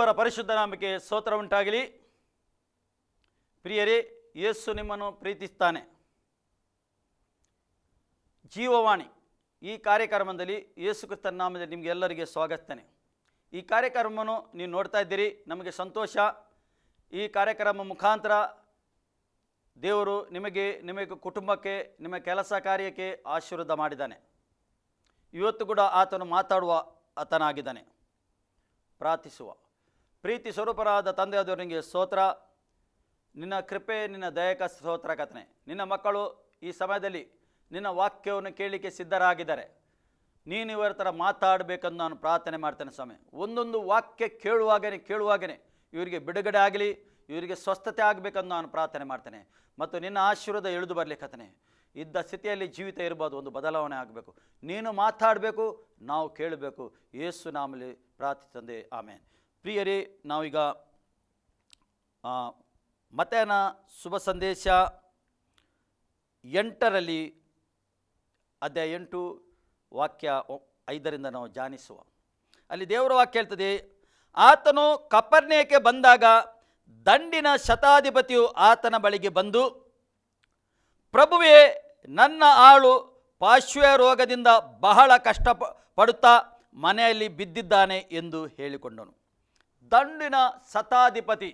ದೇವರ ಪರಿಶುದ್ಧ ನಾಮಕ್ಕೆ ಸ್ತೋತ್ರ ಉಂಟಾಗಲಿ. ಪ್ರಿಯರೇ, ಯೇಸು ನಿಮ್ಮನ್ನು ಪ್ರೀತಿಸ್ತಾನೆ. ಜೀವವಾಣಿ, ಈ ಕಾರ್ಯಕ್ರಮದಲ್ಲಿ ಯೇಸು ಕ್ರಿಸ್ತನ ನಾಮದಲ್ಲಿ ನಿಮಗೆ ಎಲ್ಲರಿಗೆ ಸ್ವಾಗತನೆ. ಈ ಕಾರ್ಯಕ್ರಮವನ್ನು ನೀವು ನೋಡ್ತಾ ಇದ್ದೀರಿ, ನಮಗೆ ಸಂತೋಷ. ಈ ಕಾರ್ಯಕ್ರಮ ಮುಖಾಂತರ ದೇವರು ನಿಮಗೆ ನಿಮಗೆ ಕುಟುಂಬಕ್ಕೆ, ನಿಮ್ಮ ಕೆಲಸ ಕಾರ್ಯಕ್ಕೆ ಆಶೀರ್ವಾದ ಮಾಡಿದ್ದಾನೆ. ಇವತ್ತು ಕೂಡ ಆತನು ಮಾತಾಡುವ ಆತನಾಗಿದ್ದಾನೆ. ಪ್ರಾರ್ಥಿಸುವ. ಪ್ರೀತಿ ಸ್ವರೂಪರಾದ ತಂದೆಯಾದವರಿಗೆ ಸ್ತೋತ್ರ. ನಿನ್ನ ಕೃಪೆ, ನಿನ್ನ ದಯಕ ಸ್ತೋತ್ರ ಕಥನೆ ನಿನ್ನ ಮಕ್ಕಳು ಈ ಸಮಯದಲ್ಲಿ ನಿನ್ನ ವಾಕ್ಯವನ್ನು ಕೇಳಲಿಕ್ಕೆ ಸಿದ್ಧರಾಗಿದ್ದಾರೆ. ನೀನು ಇವರ ಥರ ಮಾತಾಡಬೇಕಂದು ನಾನು ಪ್ರಾರ್ಥನೆ ಮಾಡ್ತೇನೆ ಸ್ವಾಮಿ. ಒಂದೊಂದು ವಾಕ್ಯ ಕೇಳುವಾಗನೇ ಕೇಳುವಾಗೇ ಇವರಿಗೆ ಬಿಡುಗಡೆ ಆಗಲಿ, ಇವರಿಗೆ ಸ್ವಸ್ಥತೆ ಆಗಬೇಕಂದು ನಾನು ಪ್ರಾರ್ಥನೆ ಮಾಡ್ತೇನೆ. ಮತ್ತು ನಿನ್ನ ಆಶೀರ್ವಾದ ಇಳಿದು ಕಥನೆ ಇದ್ದ ಸ್ಥಿತಿಯಲ್ಲಿ ಜೀವಿತ ಇರ್ಬೋದು, ಒಂದು ಬದಲಾವಣೆ ಆಗಬೇಕು. ನೀನು ಮಾತಾಡಬೇಕು, ನಾವು ಕೇಳಬೇಕು. ಯೇಸು ನಾಮಲಿ ಪ್ರಾರ್ಥಿಸಂದೆ ಆಮೇಲೆ ಪ್ರಿಯರೇ, ನಾವೀಗ ಮತನ ಶುಭ ಸಂದೇಶ ಎಂಟರಲ್ಲಿ, ಅಧ್ಯಾಯ ಎಂಟು, ವಾಕ್ಯ ಐದರಿಂದ ನಾವು ಜಾನಿಸುವ ಅಲ್ಲಿ ದೇವರ ವಾಕ್ಯ ಹೇಳ್ತದೆ, ಆತನು ಕಪರ್ನೇಕೆ ಬಂದಾಗ ದಂಡಿನ ಶತಾಧಿಪತಿಯು ಆತನ ಬಳಿಗೆ ಬಂದು, ಪ್ರಭುವೇ, ನನ್ನ ಆಳು ಪಾಶ್ವ ರೋಗದಿಂದ ಬಹಳ ಕಷ್ಟ ಪಡುತ್ತಾ ಮನೆಯಲ್ಲಿ ಬಿದ್ದಿದ್ದಾನೆ ಎಂದು ಹೇಳಿಕೊಂಡನು. ದಂಡಿನ ಸತಾಧಿಪತಿ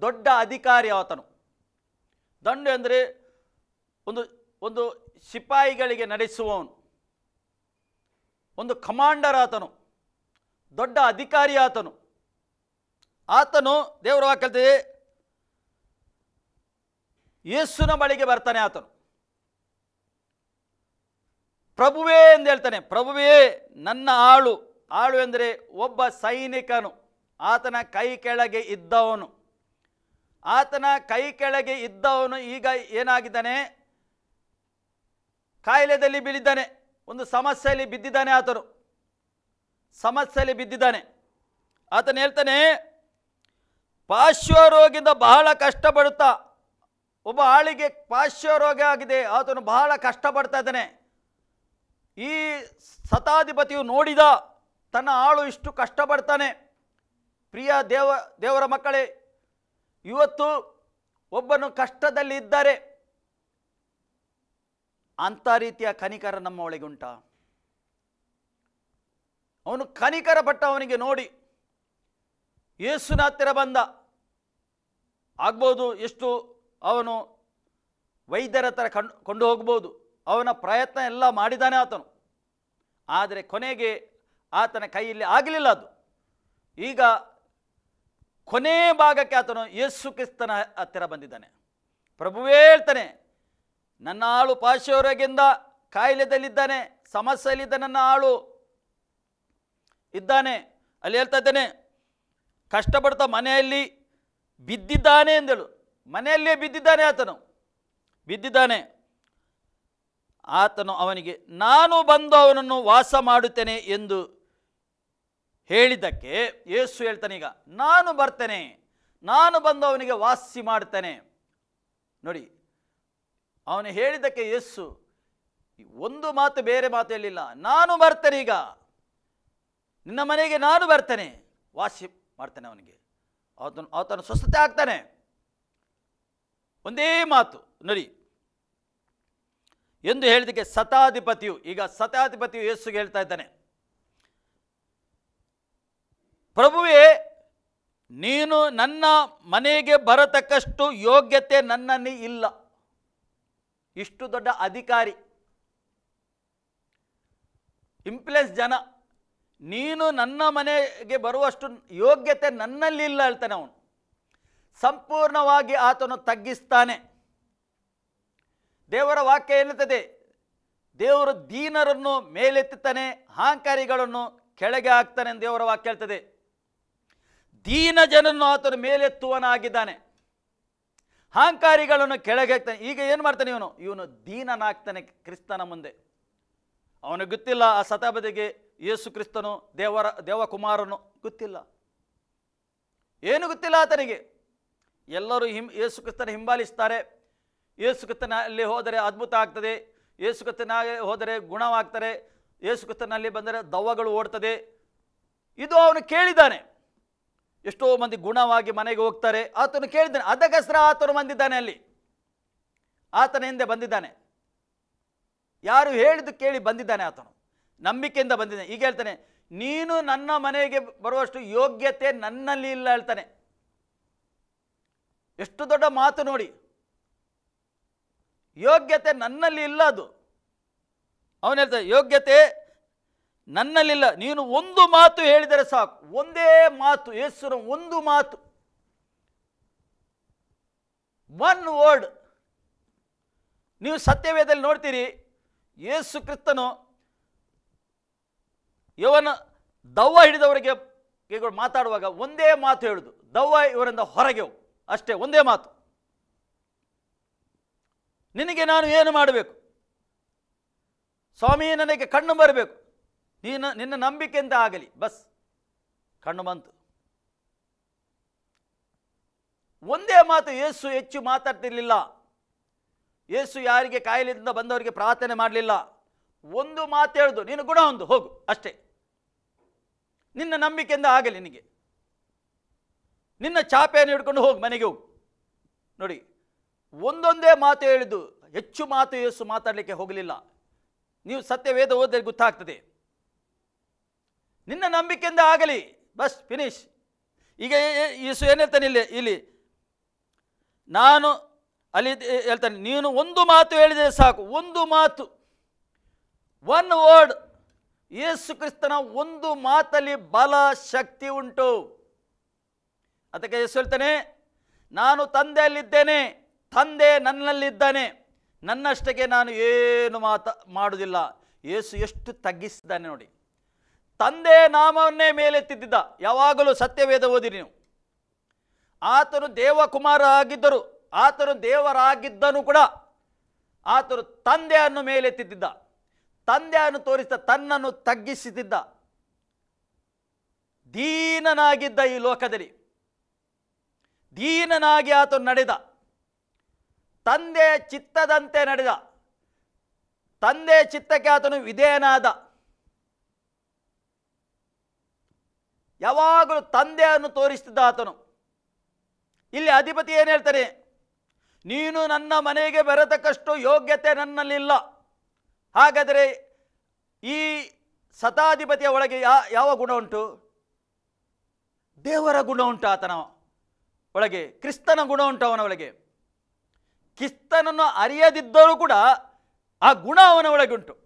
ದೊಡ್ಡ ಅಧಿಕಾರಿ ಆತನು ದಂಡು ಅಂದರೆ ಒಂದು ಒಂದು ಸಿಪಾಯಿಗಳಿಗೆ ನಡೆಸುವವನು. ಒಂದು ಕಮಾಂಡರ್ ಆತನು. ದೊಡ್ಡ ಅಧಿಕಾರಿ ಆತನು. ಆತನು, ದೇವರ ವಾಕ್ಯತೆ ಯೇಸುನ ಬಳಿಗೆ ಬರ್ತಾನೆ ಆತನು. ಪ್ರಭುವೇ ಎಂದು ಹೇಳ್ತಾನೆ, ಪ್ರಭುವೇ ನನ್ನ ಆಳು. ಆಳು ಎಂದರೆ ಒಬ್ಬ ಸೈನಿಕನು. ಆತನ ಕೈ ಕೆಳಗೆ ಇದ್ದವನು. ಆತನ ಕೈ ಕೆಳಗೆ ಇದ್ದವನು ಈಗ ಏನಾಗಿದ್ದಾನೆ? ಕಾಯಿಲೆದಲ್ಲಿ ಬೀಳಿದ್ದಾನೆ. ಒಂದು ಸಮಸ್ಯೆಯಲ್ಲಿ ಬಿದ್ದಿದ್ದಾನೆ ಆತನು. ಸಮಸ್ಯೆಯಲ್ಲಿ ಬಿದ್ದಿದ್ದಾನೆ. ಆತನು ಹೇಳ್ತಾನೆ ಪಾರ್ಶ್ವರೋಗಿಂದ ಬಹಳ ಕಷ್ಟಪಡುತ್ತಾ, ಒಬ್ಬ ಆಳಿಗೆ ಪಾರ್ಶ್ವರೋಗ ಆಗಿದೆ, ಆತನು ಬಹಳ ಕಷ್ಟಪಡ್ತಾ ಇದ್ದಾನೆ. ಈ ಸತಾಧಿಪತಿಯು ನೋಡಿದ, ತನ್ನ ಆಳು ಇಷ್ಟು ಕಷ್ಟಪಡ್ತಾನೆ. ಪ್ರಿಯ ದೇವ, ದೇವರ ಮಕ್ಕಳೇ, ಇವತ್ತು ಒಬ್ಬನು ಕಷ್ಟದಲ್ಲಿ ಇದ್ದಾರೆ. ಅಂಥ ರೀತಿಯ ಕನಿಕರ ನಮ್ಮ ಒಳಗೆ ಉಂಟಾ. ಅವನು ಕನಿಕರ ಪಟ್ಟ ಅವನಿಗೆ ನೋಡಿ ಯೇಸುನ ಹತ್ತಿರ ಬಂದ. ಆಗ್ಬೋದು ಎಷ್ಟು ಅವನು ವೈದ್ಯರ ಹತ್ರ ಕಂಡು, ಕೊಂಡು ಹೋಗ್ಬೋದು, ಅವನ ಪ್ರಯತ್ನ ಎಲ್ಲ ಮಾಡಿದಾನೆ ಆತನು. ಆದರೆ ಕೊನೆಗೆ ಆತನ ಕೈಯಲ್ಲಿ ಆಗಲಿಲ್ಲ ಅದು. ಈಗ ಕೊನೆ ಭಾಗಕ್ಕೆ ಆತನು ಯೇಸು ಕ್ರಿಸ್ತನ ಹತ್ತಿರ ಬಂದಿದ್ದಾನೆ. ಪ್ರಭುವೇ ಹೇಳ್ತಾನೆ, ನನ್ನ ಆಳು ಪಾರ್ಶ್ವರೋಗಿಂದ ಕಾಯಿಲೆದಲ್ಲಿದ್ದಾನೆ, ಸಮಸ್ಯೆಯಲ್ಲಿದ್ದ ನನ್ನ ಆಳು ಇದ್ದಾನೆ. ಅಲ್ಲಿ ಹೇಳ್ತಾ ಇದ್ದಾನೆ, ಕಷ್ಟಪಡ್ತಾ ಮನೆಯಲ್ಲಿ ಬಿದ್ದಿದ್ದಾನೆ ಎಂದಳು ಮನೆಯಲ್ಲೇ ಬಿದ್ದಿದ್ದಾನೆ ಆತನು. ಬಿದ್ದಿದ್ದಾನೆ. ಆತನು ಅವನಿಗೆ, ನಾನು ಬಂದು ಅವನನ್ನು ವಾಸ ಮಾಡುತ್ತೇನೆ ಎಂದು ಹೇಳಿದ್ದಕ್ಕೆ ಯೇಸು ಹೇಳ್ತಾನೆ, ಈಗ ನಾನು ಬರ್ತೇನೆ, ನಾನು ಬಂದು ಅವನಿಗೆ ವಾಸಿ ಮಾಡ್ತೇನೆ. ನೋಡಿ, ಅವನು ಹೇಳಿದ್ದಕ್ಕೆ ಯೇಸು ಒಂದು ಮಾತು ಬೇರೆ ಮಾತು ಹೇಳಿಲ್ಲ, ನಾನು ಬರ್ತೇನೆ ಈಗ, ನಿನ್ನ ಮನೆಗೆ ನಾನು ಬರ್ತೇನೆ, ವಾಸಿ ಮಾಡ್ತೇನೆ ಅವನಿಗೆ. ಆತನು ಆತನು ಸ್ವಸ್ಥತೆ ಆಗ್ತಾನೆ. ಒಂದೇ ಮಾತು, ನೋಡಿ, ಎಂದು ಹೇಳಿದಕ್ಕೆ ಸತಾಧಿಪತಿಯು, ಈಗ ಸತಾಧಿಪತಿಯು ಯೇಸುಗೆ ಹೇಳ್ತಾ ಇದ್ದಾನೆ ಪ್ರಭುವೇ, ನೀನು ನನ್ನ ಮನೆಗೆ ಬರತಕ್ಕಷ್ಟು ಯೋಗ್ಯತೆ ನನ್ನಲ್ಲಿ ಇಲ್ಲ. ಇಷ್ಟು ದೊಡ್ಡ ಅಧಿಕಾರಿ ಇಂಪ್ಲೆನ್ಸ್ ಜನ, ನೀನು ನನ್ನ ಮನೆಗೆ ಬರುವಷ್ಟು ಯೋಗ್ಯತೆ ನನ್ನಲ್ಲಿ ಇಲ್ಲ ಹೇಳ್ತಾನೆ ಅವನು. ಸಂಪೂರ್ಣವಾಗಿ ಆತನು ತಗ್ಗಿಸ್ತಾನೆ. ದೇವರ ವಾಕ್ಯ ಎನ್ನುತ್ತದೆ, ದೇವರು ದೀನರನ್ನು ಮೇಲೆತ್ತುತ್ತಾನೆ, ಅಹಂಕಾರಿಗಳನ್ನು ಕೆಳಗೆ ಹಾಕ್ತಾನೆ ದೇವರ ವಾಕ್ಯ ಹೇಳ್ತದೆ. ದೀನ ಜನನ್ನು ಆತನು ಮೇಲೆತ್ತುವನಾಗಿದ್ದಾನೆ ಅಹಂಕಾರಿಗಳನ್ನು ಕೆಳಗೆ ಹಾಕ್ತಾನೆ. ಈಗ ಏನು ಮಾಡ್ತಾನೆ ಇವನು? ಇವನು ದೀನನಾಗ್ತಾನೆ ಕ್ರಿಸ್ತನ ಮುಂದೆ. ಅವನಿಗೆ ಗೊತ್ತಿಲ್ಲ ಆ ಸತಾಬದಿಗೆ ಯೇಸು ಕ್ರಿಸ್ತನು, ದೇವರ, ದೇವಕುಮಾರನು, ಗೊತ್ತಿಲ್ಲ. ಏನು ಗೊತ್ತಿಲ್ಲ ಆತನಿಗೆ? ಎಲ್ಲರೂ ಹಿಂ, ಯೇಸು ಕ್ರಿಸ್ತನ ಹಿಂಬಾಲಿಸ್ತಾರೆ. ಯೇಸು ಕ್ರಿಸ್ತನಲ್ಲಿ ಹೋದರೆ ಅದ್ಭುತ ಆಗ್ತದೆ. ಯೇಸು ಕ್ರಿಸ್ತನಾಗೆ ಹೋದರೆ ಗುಣವಾಗ್ತಾರೆ ಯೇಸು ಕ್ರಿಸ್ತನಲ್ಲಿ ಬಂದರೆ ದವ್ವಗಳು ಓಡ್ತದೆ. ಇದು ಅವನು ಕೇಳಿದ್ದಾನೆ. ಎಷ್ಟೋ ಮಂದಿ ಗುಣವಾಗಿ ಮನೆಗೆ ಹೋಗ್ತಾರೆ. ಆತನು ಕೇಳಿದ್ದಾನೆ, ಅದಕ್ಕೋಸ್ಕರ ಆತನು ಬಂದಿದ್ದಾನೆ ಅಲ್ಲಿ. ಆತನ ಹಿಂದೆ ಬಂದಿದ್ದಾನೆ. ಯಾರು ಹೇಳಿದ್ದು ಕೇಳಿ ಬಂದಿದ್ದಾನೆ ಆತನು. ನಂಬಿಕೆಯಿಂದ ಬಂದಿದ್ದಾನೆ. ಈಗ ಹೇಳ್ತಾನೆ, ನೀನು ನನ್ನ ಮನೆಗೆ ಬರುವಷ್ಟು ಯೋಗ್ಯತೆ ನನ್ನಲ್ಲಿ ಇಲ್ಲ, ಹೇಳ್ತಾನೆ. ಎಷ್ಟು ದೊಡ್ಡ ಮಾತು ನೋಡಿ. ಯೋಗ್ಯತೆ ನನ್ನಲ್ಲಿ ಇಲ್ಲ ಅದು. ಅವನು ಹೇಳ್ತಾನೆ, ಯೋಗ್ಯತೆ ನನ್ನಲ್ಲಿಲ್ಲ, ನೀನು ಒಂದು ಮಾತು ಹೇಳಿದರೆ ಸಾಕು. ಒಂದೇ ಮಾತು ಯೇಸುರ ಒಂದು ಮಾತು. ಒನ್ ವರ್ಡ್ ನೀವು ಸತ್ಯವೇದಲ್ಲಿ ನೋಡ್ತೀರಿ, ಯೇಸು ಕ್ರಿಸ್ತನು ಇವನ ದವ್ವ ಹಿಡಿದವರಿಗೆ ಮಾತಾಡುವಾಗ ಒಂದೇ ಮಾತು ಹೇಳುದು. ದವ್ವ ಇವರಿಂದ ಹೊರಗೆ ಅಷ್ಟೇ, ಒಂದೇ ಮಾತು. ನಿನಗೆ ನಾನು ಏನು ಮಾಡಬೇಕು? ಸ್ವಾಮಿ, ನನಗೆ ಕಣ್ಣು ಬರಬೇಕು ನೀನು, ನಿನ್ನ ನಂಬಿಕೆಯಿಂದ ಆಗಲಿ, ಬಸ್. ಕಣ್ಣು ಬಂತು. ಒಂದೇ ಮಾತು ಯೇಸು ಹೆಚ್ಚು ಮಾತಾಡ್ತಿರ್ಲಿಲ್ಲ. ಯೇಸು ಯಾರಿಗೆ ಕಾಯಿಲೆಯಿಂದ ಬಂದವರಿಗೆ ಪ್ರಾರ್ಥನೆ ಮಾಡಲಿಲ್ಲ. ಒಂದು ಮಾತು ಹೇಳ್ದು, ನೀನು ಗುಣ ಒಂದು ಹೋಗು, ಅಷ್ಟೇ. ನಿನ್ನ ನಂಬಿಕೆಯಿಂದ ಆಗಲಿ ನಿನಗೆ? ನಿನ್ನ ಚಾಪೆಯನ್ನು ಹಿಡ್ಕೊಂಡು ಹೋಗು, ಮನೆಗೆ ಹೋಗು. ನೋಡಿ, ಒಂದೊಂದೇ ಮಾತು ಹೇಳಿದ್ದು, ಹೆಚ್ಚು ಮಾತು ಯೇಸು ಮಾತಾಡಲಿಕ್ಕೆ ಹೋಗಲಿಲ್ಲ. ನೀವು ಸತ್ಯವೇದ ಓದಿದ್ರೆ ಗೊತ್ತಾಗ್ತದೆ. ನಿನ್ನ ನಂಬಿಕೆಯಿಂದ ಆಗಲಿ. ಬಸ್ ಫಿನಿಶ್ ಈಗ ಯೇಸು ಏನು ಹೇಳ್ತಾನೆ ಇಲ್ಲಿ ಇಲ್ಲಿ? ನಾನು ಅಲ್ಲಿ ಹೇಳ್ತಾನೆ, ನೀನು ಒಂದು ಮಾತು ಹೇಳಿದರೆ ಸಾಕು, ಒಂದು ಮಾತು. ಒನ್ ವರ್ಡ್ ಯೇಸು ಕ್ರಿಸ್ತನ ಒಂದು ಮಾತಲ್ಲಿ ಬಲ ಶಕ್ತಿ ಉಂಟು. ಅದಕ್ಕೆ ಯೇಸು ಹೇಳ್ತಾನೆ, ನಾನು ತಂದೆಯಲ್ಲಿದ್ದೇನೆ, ತಂದೆ ನನ್ನಲ್ಲಿದ್ದಾನೆ. ನನ್ನಷ್ಟಕ್ಕೆ ನಾನು ಏನು ಮಾತ ಮಾಡುವುದಿಲ್ಲ ಯೇಸು ಎಷ್ಟು ತಗ್ಗಿಸಿದ್ದಾನೆ ನೋಡಿ. ತಂದೆ ನಾಮವನ್ನೇ ಮೇಲೆತ್ತಿದ್ದ ಯಾವಾಗಲೂ ಸತ್ಯವೇದ ಓದಿರಿ ನೀವು. ಆತನು ದೇವಕುಮಾರ ಆಗಿದ್ದರು. ಆತನು ದೇವರಾಗಿದ್ದನು ಕೂಡ ಆತನು ತಂದೆಯನ್ನು ಮೇಲೆತ್ತಿದ್ದ ತಂದೆಯನ್ನು ತೋರಿಸಿದ, ತನ್ನನ್ನು ತಗ್ಗಿಸುತ್ತಿದ್ದ ದೀನನಾಗಿದ್ದ ಈ ಲೋಕದಲ್ಲಿ. ದೀನನಾಗಿ ಆತನು ನಡೆದ. ತಂದೆ ಚಿತ್ತದಂತೆ ನಡೆದ. ತಂದೆ ಚಿತ್ತಕ್ಕೆ ಆತನು ವಿಧೇಯನಾದ. ಯಾವಾಗಲೂ ತಂದೆಯನ್ನು ತೋರಿಸ್ತಿದ್ದ ಆತನು. ಇಲ್ಲಿ ಅಧಿಪತಿ ಏನು ಹೇಳ್ತಾನೆ? ನೀನು ನನ್ನ ಮನೆಗೆ ಬರತಕ್ಕಷ್ಟು ಯೋಗ್ಯತೆ ನನ್ನಲ್ಲಿಲ್ಲ. ಹಾಗಾದರೆ ಈ ಸತಾಧಿಪತಿಯ ಒಳಗೆ ಯಾ, ಯಾವ ಗುಣ ಉಂಟು? ದೇವರ ಗುಣ ಉಂಟು ಆತನ ಒಳಗೆ, ಕ್ರಿಸ್ತನ ಗುಣ ಉಂಟು ಅವನ ಒಳಗೆ. ಕ್ರಿಸ್ತನನ್ನು ಅರಿಯದಿದ್ದರೂ ಕೂಡ ಆ ಗುಣ ಅವನ ಒಳಗೆ ಉಂಟು.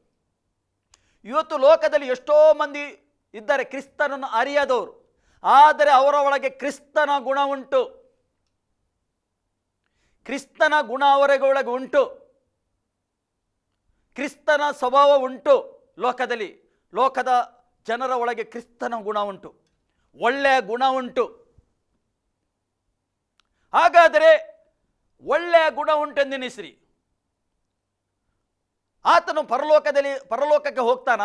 ಇವತ್ತು ಲೋಕದಲ್ಲಿ ಎಷ್ಟೋ ಮಂದಿ ಇದ್ದಾರೆ ಕ್ರಿಸ್ತನನ್ನು ಅರಿಯದವರು. ಆದರೆ ಅವರ ಒಳಗೆ ಕ್ರಿಸ್ತನ ಗುಣ ಉಂಟು. ಕ್ರಿಸ್ತನ ಗುಣ ಅವರಿಗೆ ಒಳಗೆ ಉಂಟು. ಕ್ರಿಸ್ತನ ಸ್ವಭಾವ ಉಂಟು ಲೋಕದಲ್ಲಿ. ಲೋಕದ ಜನರ ಒಳಗೆ ಕ್ರಿಸ್ತನ ಗುಣ ಉಂಟು. ಒಳ್ಳೆಯ ಗುಣ ಉಂಟು. ಹಾಗಾದರೆ ಒಳ್ಳೆಯ ಗುಣ ಉಂಟು ಎಂದೆನಿಸ್ರಿ ಆತನು ಪರಲೋಕದಲ್ಲಿ, ಪರಲೋಕಕ್ಕೆ ಹೋಗ್ತಾನ?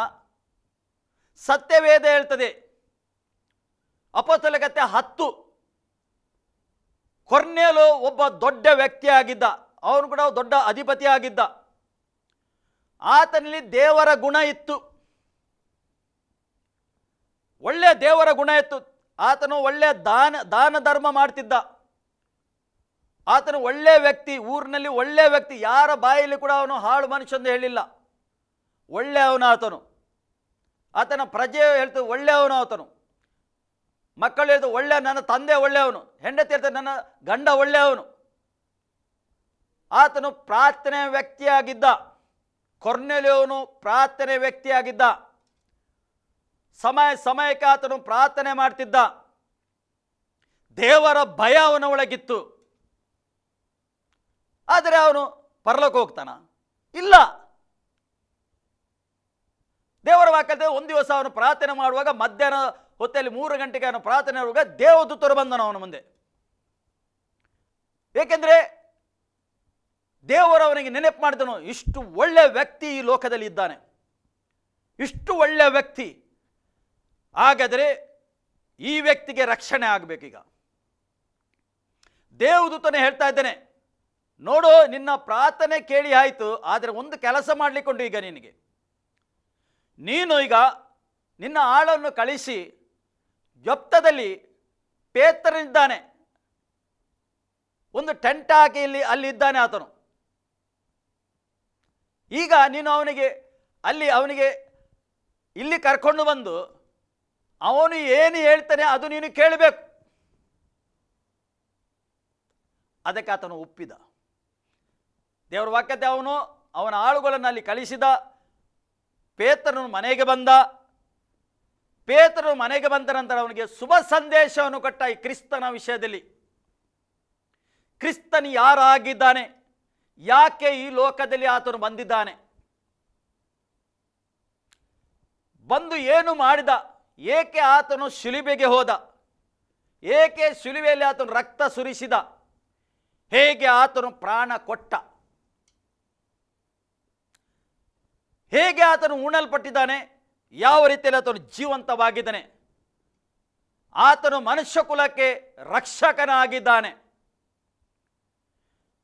ಸತ್ಯವೇದ ಹೇಳ್ತದೆ. ಅಪೋಸ್ತಲಗತ್ತೆ ಹತ್ತು. ಕೊರ್ನೇಲು ಒಬ್ಬ ದೊಡ್ಡ ವ್ಯಕ್ತಿ ಆಗಿದ್ದ ಅವನು ಕೂಡ ದೊಡ್ಡ ಅಧಿಪತಿ ಆಗಿದ್ದ ಆತನಲ್ಲಿ ದೇವರ ಗುಣ ಇತ್ತು. ಒಳ್ಳೆಯ ದೇವರ ಗುಣ ಇತ್ತು. ಆತನು ಒಳ್ಳೆಯ ದಾನ ದಾನ ಧರ್ಮ ಮಾಡ್ತಿದ್ದ. ಆತನು ಒಳ್ಳೆಯ ವ್ಯಕ್ತಿ, ಊರಿನಲ್ಲಿ ಒಳ್ಳೆಯ ವ್ಯಕ್ತಿ, ಯಾರ ಬಾಯಲ್ಲಿ ಕೂಡ ಅವನು ಹಾಳು ಮನುಷ್ಯಂದು ಹೇಳಿಲ್ಲ. ಒಳ್ಳೆಯವನು ಆತನು ಆತನ ಪ್ರಜೆ ಹೇಳ್ತದೆ ಒಳ್ಳೆಯವನು ಆತನು. ಮಕ್ಕಳು ಹೇಳ್ತು ಒಳ್ಳೆಯ ನನ್ನ ತಂದೆ ಒಳ್ಳೆಯವನು. ಹೆಂಡತಿ ಹೇಳ್ತಾರೆ ನನ್ನ ಗಂಡ ಒಳ್ಳೆಯವನು. ಆತನು ಪ್ರಾರ್ಥನೆ ವ್ಯಕ್ತಿಯಾಗಿದ್ದ. ಕೊರ್ನೆಲಿಯವನು ಪ್ರಾರ್ಥನೆ ವ್ಯಕ್ತಿಯಾಗಿದ್ದ. ಸಮಯ ಸಮಯಕ್ಕೆ ಆತನು ಪ್ರಾರ್ಥನೆ ಮಾಡ್ತಿದ್ದ. ದೇವರ ಭಯ ಅವನ ಒಳಗಿತ್ತು. ಆದರೆ ಅವನು ಪರಲೋಕ ಹೋಗ್ತಾನ? ಇಲ್ಲ. ದೇವರ ವಾಕ್ಯದ ಒಂದು ದಿವಸ ಅವನು ಪ್ರಾರ್ಥನೆ ಮಾಡುವಾಗ ಮಧ್ಯಾಹ್ನ ಹೊತ್ತಲ್ಲಿ ಮೂರು ಗಂಟೆಗೆ ಅವನು ಪ್ರಾರ್ಥನೆ ಮಾಡುವಾಗ ದೇವದೂತರು ಬಂದನು ಅವನ ಮುಂದೆ. ಏಕೆಂದ್ರೆ ದೇವರು ಅವನಿಗೆ ನೆನಪು ಮಾಡಿದನು, ಇಷ್ಟು ಒಳ್ಳೆ ವ್ಯಕ್ತಿ ಈ ಲೋಕದಲ್ಲಿ ಇದ್ದಾನೆ. ಇಷ್ಟು ಒಳ್ಳೆ ವ್ಯಕ್ತಿ. ಹಾಗಾದರೆ ಈ ವ್ಯಕ್ತಿಗೆ ರಕ್ಷಣೆ ಆಗಬೇಕೀಗ. ದೇವದೂತನೇ ಹೇಳ್ತಾ ಇದ್ದೇನೆ, ನೋಡು ನಿನ್ನ ಪ್ರಾರ್ಥನೆ ಕೇಳಿ ಆಯಿತು, ಆದರೆ ಒಂದು ಕೆಲಸ ಮಾಡಲಿಕ್ಕೊಂಡು ಈಗ ನಿನಗೆ. ನೀನು ಈಗ ನಿನ್ನ ಆಳನ್ನು ಕಳಿಸಿ ಜಪ್ತದಲ್ಲಿ ಪೇತ್ರನಿದ್ದಾನೆ. ಒಂದು ಟೆಂಟ್ ಹಾಕಿ ಇಲ್ಲಿ ಅಲ್ಲಿದ್ದಾನೆ ಆತನು. ಈಗ ನೀನು ಅವನಿಗೆ, ಅಲ್ಲಿ ಅವನಿಗೆ ಇಲ್ಲಿ ಕರ್ಕೊಂಡು ಬಂದು ಅವನು ಏನು ಹೇಳ್ತಾನೆ ಅದು ನೀನು ಕೇಳಬೇಕು. ಅದಕ್ಕೆ ಆತನು ಒಪ್ಪಿದ. ದೇವರ ವಾಕ್ಯತೆ ಅವನು ಅವನ ಆಳುಗಳನ್ನು ಅಲ್ಲಿ ಕಳಿಸಿದ. ಪೇತ್ರನು ಮನೆಗೆ ಬಂದ. ಪೇತ್ರನು ಮನೆಗೆ ಬಂದ ನಂತರ ಅವನಿಗೆ ಶುಭ ಸಂದೇಶವನ್ನು ಕೊಟ್ಟ ಈ ಕ್ರಿಸ್ತನ ವಿಷಯದಲ್ಲಿ. ಕ್ರಿಸ್ತನು ಯಾರಾಗಿದ್ದಾನೆ? ಯಾಕೆ ಈ ಲೋಕದಲ್ಲಿ ಆತನು ಬಂದಿದ್ದಾನೆ? ಬಂದು ಏನು ಮಾಡಿದ? ಏಕೆ ಆತನು ಶಿಲುಬೆಗೆ ಹೋದ? ಏಕೆ ಶಿಲುಬೆಯಲ್ಲಿ ಆತನು ರಕ್ತ ಸುರಿಸಿದ? ಹೇಗೆ ಆತನು ಪ್ರಾಣ ಕೊಟ್ಟ? ಹೇಗೆ ಆತನು ಉಣಲ್ಪಟ್ಟಿದ್ದಾನೆ? ಯಾವ ರೀತಿಯಲ್ಲಿ ಆತನು ಜೀವಂತವಾಗಿದ್ದಾನೆ? ಆತನು ಮನುಷ್ಯ ಕುಲಕ್ಕೆ ರಕ್ಷಕನಾಗಿದ್ದಾನೆ.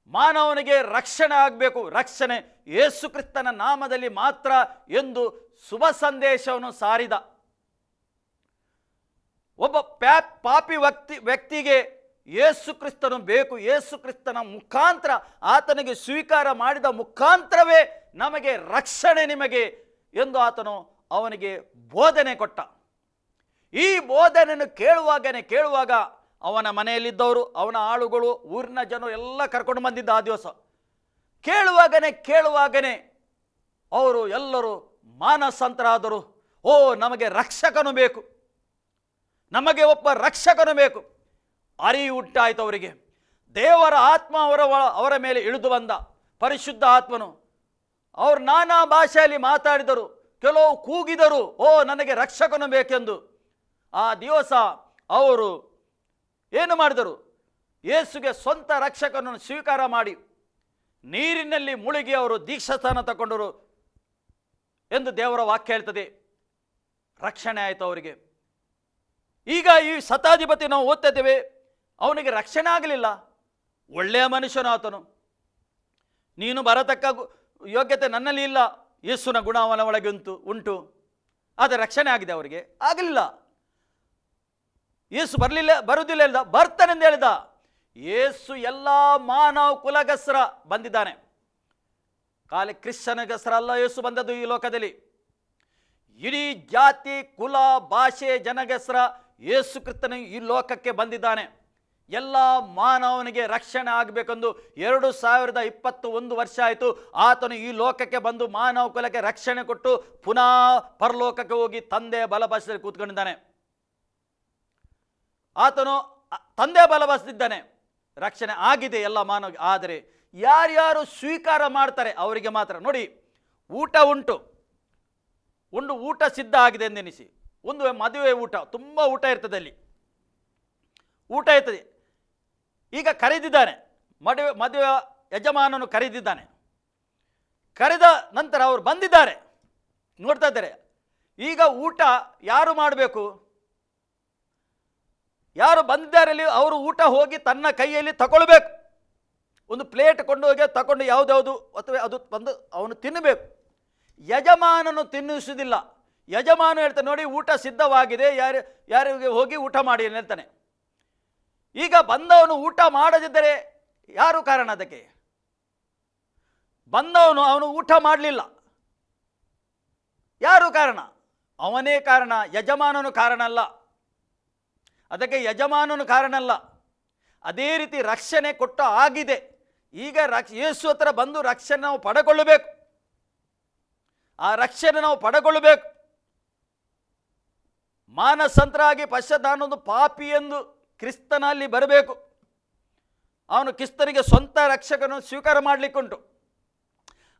ಮಾನವನಿಗೆ ರಕ್ಷಣೆ ಆಗಬೇಕು. ರಕ್ಷಣೆ ಯೇಸುಕ್ರಿಸ್ತನ ನಾಮದಲ್ಲಿ ಮಾತ್ರ ಎಂದು ಶುಭ ಸಂದೇಶವನ್ನು ಸಾರಿದ. ಒಬ್ಬ ಪ್ಯಾ, ಪಾಪಿ ವ್ಯಕ್ತಿ, ವ್ಯಕ್ತಿಗೆ ಯೇಸು ಕ್ರಿಸ್ತನು ಬೇಕು. ಯೇಸುಕ್ರಿಸ್ತನ ಮುಖಾಂತರ ಆತನಿಗೆ ಸ್ವೀಕಾರ ಮಾಡಿದ ಮುಖಾಂತರವೇ ನಮಗೆ ರಕ್ಷಣೆ ನಿಮಗೆ ಎಂದು ಆತನು ಅವನಿಗೆ ಬೋಧನೆ ಕೊಟ್ಟ. ಈ ಬೋಧನೆಯನ್ನು ಕೇಳುವಾಗನೇ ಕೇಳುವಾಗ ಅವನ ಮನೆಯಲ್ಲಿದ್ದವರು, ಅವನ ಆಳುಗಳು, ಊರಿನ ಜನರು ಎಲ್ಲ ಕರ್ಕೊಂಡು ಬಂದಿದ್ದ ಆ ದಿವಸ. ಕೇಳುವಾಗನೇ ಕೇಳುವಾಗನೇ ಅವರು ಎಲ್ಲರೂ ಮಾನಸಂತರಾದರು. ಓ, ನಮಗೆ ರಕ್ಷಕನು ಬೇಕು. ನಮಗೆ ಒಬ್ಬ ರಕ್ಷಕನು ಬೇಕು. ಅರಿವು ಉಂಟಾಯಿತು ಅವರಿಗೆ. ದೇವರ ಆತ್ಮ ಅವರ ಅವರ ಮೇಲೆ ಇಳಿದು ಬಂದ. ಪರಿಶುದ್ಧ ಆತ್ಮನು ಅವರು ನಾನಾ ಭಾಷೆಯಲ್ಲಿ ಮಾತಾಡಿದರು, ಕೆಲವು ಕೂಗಿದರು, ಓ, ನನಗೆ ರಕ್ಷಕನು ಬೇಕೆಂದು. ಆ ದಿವಸ ಅವರು ಏನು ಮಾಡಿದರು? ಯೇಸುಗೆ ಸ್ವಂತ ರಕ್ಷಕನನ್ನು ಸ್ವೀಕಾರ ಮಾಡಿ ನೀರಿನಲ್ಲಿ ಮುಳುಗಿ ಅವರು ದೀಕ್ಷಾಸ್ಥಾನ ತಗೊಂಡರು ಎಂದು ದೇವರ ವಾಕ್ಯ ಹೇಳ್ತದೆ. ರಕ್ಷಣೆ ಆಯಿತು ಅವರಿಗೆ. ಈಗ ಈ ಶತಾಧಿಪತಿ ನಾವು ಓದ್ತಿದ್ದೇವೆ, ಅವನಿಗೆ ರಕ್ಷಣೆ ಆಗಲಿಲ್ಲ. ಒಳ್ಳೆಯ ಮನುಷ್ಯನು ಆತನು ನೀನು ಬರತಕ್ಕ ಯೋಗ್ಯತೆ ನನ್ನಲ್ಲಿ ಇಲ್ಲ, ಯೇಸುನ ಗುಣ ಅವನ ಒಳಗೆ ಉಂಟು ಉಂಟು. ಆದರೆ ರಕ್ಷಣೆ ಆಗಿದೆ ಅವರಿಗೆ. ಆಗಲಿಲ್ಲ. ಯೇಸು ಬರಲಿಲ್ಲ, ಬರುವುದಿಲ್ಲ ಹೇಳ್ದ ಬರ್ತಾನೆಂದು ಹೇಳಿದ. ಯೇಸು ಎಲ್ಲ ಮಾನವ ಕುಲಗಸ್ರ ಬಂದಿದ್ದಾನೆ. ಖಾಲಿ ಕ್ರಿಶ್ಚನಗಸ್ರ ಅಲ್ಲ, ಯೇಸು ಬಂದದ್ದು ಈ ಲೋಕದಲ್ಲಿ. ಇಡೀ ಜಾತಿ, ಕುಲ, ಭಾಷೆ, ಜನಗಸ್ರ ಯೇಸು ಕ್ರಿಸ್ತನ ಈ ಲೋಕಕ್ಕೆ ಬಂದಿದ್ದಾನೆ. ಎಲ್ಲ ಮಾನವನಿಗೆ ರಕ್ಷಣೆ ಆಗಬೇಕೆಂದು ಎರಡು ಸಾವಿರದ ಇಪ್ಪತ್ತು ಒಂದು ವರ್ಷ ಆಯಿತು. ಆತನು ಈ ಲೋಕಕ್ಕೆ ಬಂದು ಮಾನವ ಕುಲಕ್ಕೆ ರಕ್ಷಣೆ ಕೊಟ್ಟು ಪುನಃ ಪರಲೋಕಕ್ಕೆ ಹೋಗಿ ತಂದೆ ಬಲಭಾಷೆಯಲ್ಲಿ ಕೂತ್ಕೊಂಡಿದ್ದಾನೆ. ಆತನು ತಂದೆ ಬಲಭಾಷಿದ್ದಾನೆ ರಕ್ಷಣೆ ಆಗಿದೆ ಎಲ್ಲ ಮಾನವ, ಆದರೆ ಯಾರ್ಯಾರು ಸ್ವೀಕಾರ ಮಾಡ್ತಾರೆ ಅವರಿಗೆ ಮಾತ್ರ. ನೋಡಿ, ಊಟ ಉಂಟು. ಒಂದು ಊಟ ಸಿದ್ಧ ಆಗಿದೆ ಎಂದೆನಿಸಿ. ಒಂದು ಮದುವೆ ಊಟ, ತುಂಬ ಊಟ ಇರ್ತದೆ ಅಲ್ಲಿ. ಊಟ ಇರ್ತದೆ. ಈಗ ಕರೆದಿದ್ದಾನೆ. ಮದುವೆ ಮದುವೆ ಯಜಮಾನನು ಕರೆದಿದ್ದಾನೆ. ಕರೆದ ನಂತರ ಅವರು ಬಂದಿದ್ದಾರೆ. ನೋಡ್ತಾ ಇದ್ದಾರೆ. ಈಗ ಊಟ ಯಾರು ಮಾಡಬೇಕು? ಯಾರು ಬಂದಿದ್ದಾರೆ ಅವರು ಊಟ ಹೋಗಿ ತನ್ನ ಕೈಯಲ್ಲಿ ತಗೊಳ್ಬೇಕು. ಒಂದು ಪ್ಲೇಟ್ ಕೊಂಡು ಹೋಗಿ ತಗೊಂಡು ಯಾವುದ್ಯಾವುದು ಅಥವಾ ಅದು ಬಂದು ಅವನು ತಿನ್ನಬೇಕು. ಯಜಮಾನನು ತಿನ್ನಿಸುವುದಿಲ್ಲ. ಯಜಮಾನ ಹೇಳ್ತಾನೆ, ನೋಡಿ, ಊಟ ಸಿದ್ಧವಾಗಿದೆ. ಯಾರು, ಯಾರಿಗೆ ಹೋಗಿ ಊಟ ಮಾಡಿ ಹೇಳ್ತಾನೆ. ಈಗ ಬಂದವನು ಊಟ ಮಾಡದಿದ್ದರೆ ಯಾರು ಕಾರಣ ಅದಕ್ಕೆ? ಬಂದವನು ಅವನು ಊಟ ಮಾಡಲಿಲ್ಲ. ಯಾರು ಕಾರಣ? ಅವನೇ ಕಾರಣ, ಯಜಮಾನನು ಕಾರಣ ಅಲ್ಲ. ಅದಕ್ಕೆ ಯಜಮಾನನು ಕಾರಣ ಅಲ್ಲ. ಅದೇ ರೀತಿ ರಕ್ಷಣೆ ಕೊಟ್ಟ ಆಗಿದೆ. ಈಗ ರಕ್ಷ, ಯೇಸು ಹತ್ರ ಬಂದು ರಕ್ಷಣೆ ನಾವು ಪಡೆಕೊಳ್ಳಬೇಕು. ಆ ರಕ್ಷಣೆ ನಾವು ಪಡೆಕೊಳ್ಳಬೇಕು. ಮಾನಸಂತರಾಗಿ ಪಶ್ಚಾತ್ತಾನೊಂದು ಪಾಪಿ ಎಂದು ಕ್ರಿಸ್ತನಲ್ಲಿ ಬರಬೇಕು. ಅವನು ಕ್ರಿಸ್ತನಿಗೆ ಸ್ವಂತ ರಕ್ಷಕನು ಸ್ವೀಕಾರ ಮಾಡಲಿಕ್ಕುಂಟು.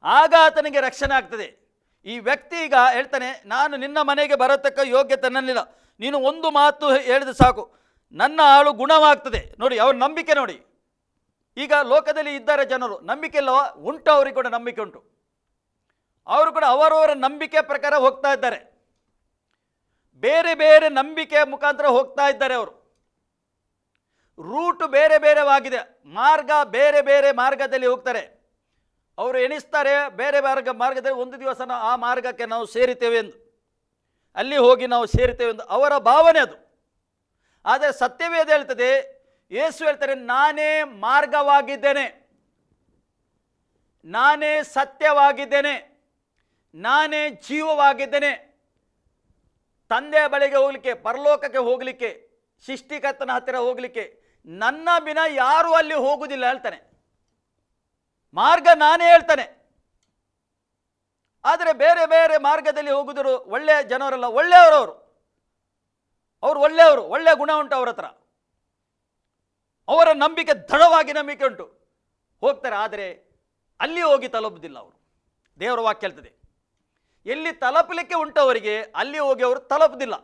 ಆಗ ಆತನಿಗೆ ರಕ್ಷಣೆ ಆಗ್ತದೆ. ಈ ವ್ಯಕ್ತಿ ಈಗ ಹೇಳ್ತಾನೆ, ನಾನು ನಿನ್ನ ಮನೆಗೆ ಬರತಕ್ಕ ಯೋಗ್ಯತೆ ನನ್ನಿಲ್ಲ ನೀನು ಒಂದು ಮಾತು ಹೇಳಿದ್ರೆ ಸಾಕು. ನನ್ನ ಆಳು ಗುಣವಾಗ್ತದೆ. ನೋಡಿ, ಅವ್ರ ನಂಬಿಕೆ ನೋಡಿ. ಈಗ ಲೋಕದಲ್ಲಿ ಇದ್ದಾರೆ ಜನರು, ನಂಬಿಕೆ ಇಲ್ಲವ? ಉಂಟು, ಅವ್ರಿಗೆ ಕೂಡ ನಂಬಿಕೆ ಉಂಟು. ಅವರು ಕೂಡ ಅವರವರ ನಂಬಿಕೆ ಪ್ರಕಾರ ಹೋಗ್ತಾ ಇದ್ದಾರೆ. ಬೇರೆ ಬೇರೆ ನಂಬಿಕೆಯ ಮುಖಾಂತರ ಹೋಗ್ತಾ ಇದ್ದಾರೆ ಅವರು. ರೂಟ್ ಬೇರೆ ಬೇರೆವಾಗಿದೆ. ಮಾರ್ಗ ಬೇರೆ ಬೇರೆ ಮಾರ್ಗದಲ್ಲಿ ಹೋಗ್ತಾರೆ. ಅವರು ಎಣಿಸ್ತಾರೆ, ಬೇರೆ ಮಾರ್ಗ, ಮಾರ್ಗದಲ್ಲಿ ಒಂದು ದಿವಸ ನಾವು ಆ ಮಾರ್ಗಕ್ಕೆ ನಾವು ಸೇರಿತೇವೆ ಎಂದು. ಅಲ್ಲಿ ಹೋಗಿ ನಾವು ಸೇರಿತೇವೆ ಎಂದು. ಅವರ ಭಾವನೆ ಅದು. ಆದರೆ ಸತ್ಯವೇದ ಹೇಳ್ತದೆ ಯೇಸು ಹೇಳ್ತಾರೆ, ನಾನೇ ಮಾರ್ಗವಾಗಿದ್ದೇನೆ. ನಾನೇ ಸತ್ಯವಾಗಿದ್ದೇನೆ. ನಾನೇ ಜೀವವಾಗಿದ್ದೇನೆ. ತಂದೆಯ ಬಳಿಗೆ ಹೋಗಲಿಕ್ಕೆ, ಪರಲೋಕಕ್ಕೆ ಹೋಗಲಿಕ್ಕೆ, ಸೃಷ್ಟಿಕರ್ತನ ಹತ್ತಿರ ಹೋಗಲಿಕ್ಕೆ ನನ್ನ ಬಿನ ಯಾರು ಅಲ್ಲಿ ಹೋಗುವುದಿಲ್ಲ ಹೇಳ್ತಾನೆ. ಮಾರ್ಗ ನಾನೇ ಹೇಳ್ತಾನೆ. ಆದರೆ ಬೇರೆ ಬೇರೆ ಮಾರ್ಗದಲ್ಲಿ ಹೋಗುದರು ಒಳ್ಳೆಯ ಜನರಲ್ಲ ಒಳ್ಳೆಯವರು ಅವರು ಅವರು ಒಳ್ಳೆಯವರು ಒಳ್ಳೆಯ ಗುಣ ಉಂಟು ಅವ್ರ ಹತ್ರ. ಅವರ ನಂಬಿಕೆ ದೃಢವಾಗಿ ನಂಬಿಕೆ ಉಂಟು. ಹೋಗ್ತಾರೆ, ಆದರೆ ಅಲ್ಲಿ ಹೋಗಿ ತಲುಪುದಿಲ್ಲ ಅವರು. ದೇವರ ವಾಕ್ಯ ಹೇಳ್ತದೆ. ಎಲ್ಲಿ ತಲುಪಲಿಕ್ಕೆ ಉಂಟು ಅವರಿಗೆ ಅಲ್ಲಿ ಹೋಗಿ ಅವರು ತಲುಪುದಿಲ್ಲ.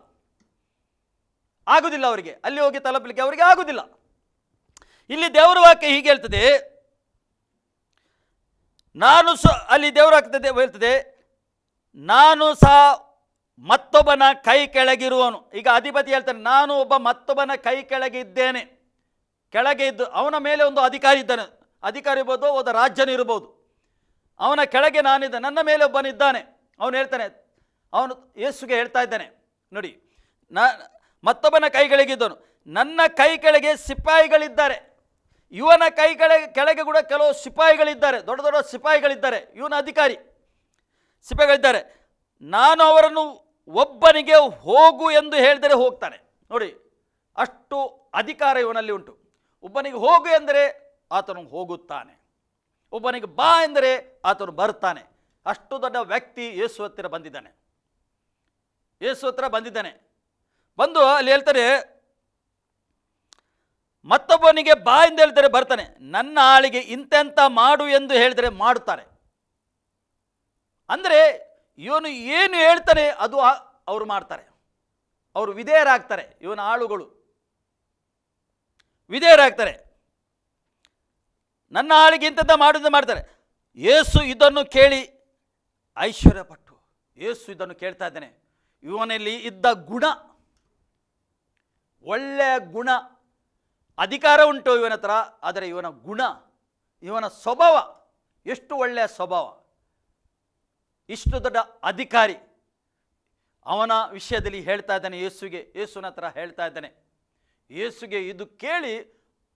ಆಗುದಿಲ್ಲ ಅವರಿಗೆ. ಅಲ್ಲಿ ಹೋಗಿ ತಲುಪಲಿಕ್ಕೆ ಅವರಿಗೆ ಆಗುದಿಲ್ಲ. ಇಲ್ಲಿ ದೇವರ ವಾಕ್ಯ ಹೀಗೆ ಹೇಳ್ತದೆ. ನಾನು ಸ, ಅಲ್ಲಿ ದೇವರ ಆಗ್ತದೆ ಹೇಳ್ತದೆ. ನಾನು ಸಹ ಮತ್ತೊಬ್ಬನ ಕೈ ಕೆಳಗಿರುವನು. ಈಗ ಅಧಿಪತಿ ಹೇಳ್ತಾನೆ, ನಾನು ಒಬ್ಬ ಮತ್ತೊಬ್ಬನ ಕೈ ಕೆಳಗೆ ಇದ್ದೇನೆ ಕೆಳಗೆ ಇದ್ದು, ಅವನ ಮೇಲೆ ಒಂದು ಅಧಿಕಾರಿ ಇದ್ದಾನೆ. ಅಧಿಕಾರಿ ಇರ್ಬೋದು, ಒಬ್ಬ ರಾಜ್ಯನೂ ಇರ್ಬೋದು. ಅವನ ಕೆಳಗೆ ನಾನಿದ್ದ, ನನ್ನ ಮೇಲೆ ಒಬ್ಬನಿದ್ದಾನೆ ಅವನು ಹೇಳ್ತಾನೆ, ಅವನು ಯೇಸುಗೆ ಹೇಳ್ತಾ ಇದ್ದಾನೆ. ನೋಡಿ, ನಾ, ಮತ್ತೊಬ್ಬನ ಕೈಗಳಿಗಿದ್ದನು ನನ್ನ ಕೈ ಕೆಳಗೆ ಸಿಪಾಯಿಗಳಿದ್ದಾರೆ. ಇವನ ಕೈ ಕೆಳಗೆ ಕೂಡ ಕೆಲವು ಸಿಪಾಯಿಗಳಿದ್ದಾರೆ. ದೊಡ್ಡ ದೊಡ್ಡ ಸಿಪಾಯಿಗಳಿದ್ದಾರೆ. ಇವನ ಅಧಿಕಾರಿ, ಸಿಪಾಯಿಗಳಿದ್ದಾರೆ. ನಾನು ಅವರನ್ನು ಒಬ್ಬನಿಗೆ ಹೋಗು ಎಂದು ಹೇಳಿದರೆ ಹೋಗ್ತಾನೆ. ನೋಡಿ, ಅಷ್ಟು ಅಧಿಕಾರ ಇವನಲ್ಲಿ ಉಂಟು. ಒಬ್ಬನಿಗೆ ಹೋಗು ಎಂದರೆ ಆತನು ಹೋಗುತ್ತಾನೆ. ಒಬ್ಬನಿಗೆ ಬಾ ಎಂದರೆ ಆತನು ಬರ್ತಾನೆ ಅಷ್ಟು ದೊಡ್ಡ ವ್ಯಕ್ತಿ ಯೇಸು ಹತ್ತಿರ ಬಂದಿದ್ದಾನೆ. ಯೇಸು ಹತ್ರ ಬಂದಿದ್ದಾನೆ. ಬಂದು ಅಲ್ಲಿ ಹೇಳ್ತಾರೆ ಮತ್ತೊಬ್ಬನಿಗೆ ಬಾ ಎಂದು ಹೇಳಿದರೆ ಬರ್ತಾನೆ. ನನ್ನ ಆಳಿಗೆ ಇಂತೆಂಥ ಮಾಡು ಎಂದು ಹೇಳಿದರೆ ಮಾಡುತ್ತಾರೆ. ಅಂದರೆ ಇವನು ಏನು ಹೇಳ್ತಾನೆ ಅದು ಅವರು ಮಾಡ್ತಾರೆ. ಅವರು ವಿಧೇಯರಾಗ್ತಾರೆ ಇವನ ಆಳುಗಳು. ವಿಧೇಯರಾಗ್ತಾರೆ. ನನ್ನ ಆಳಿಗೆ ಮಾಡು ಎಂದು ಮಾಡ್ತಾರೆ. ಏಸು ಇದನ್ನು ಕೇಳಿ ಐಶ್ವರ್ಯಪಟ್ಟು. ಏಸು ಇದನ್ನು ಕೇಳ್ತಾ ಇದ್ದಾನೆ. ಇವನಲ್ಲಿ ಇದ್ದ ಗುಣ, ಒಳ್ಳೆಯ ಗುಣ ಅಧಿಕಾರ ಉಂಟು ಇವನ ಹತ್ರ, ಆದರೆ ಇವನ ಗುಣ, ಇವನ ಸ್ವಭಾವ ಎಷ್ಟು ಒಳ್ಳೆಯ ಸ್ವಭಾವ. ಇಷ್ಟು ದೊಡ್ಡ ಅಧಿಕಾರಿ. ಅವನ ವಿಷಯದಲ್ಲಿ ಹೇಳ್ತಾ ಇದ್ದಾನೆ ಯೇಸುಗೆ, ಯೇಸುನ ಹತ್ರ ಹೇಳ್ತಾ ಇದ್ದಾನೆ. ಯೇಸುಗೆ ಇದು ಕೇಳಿ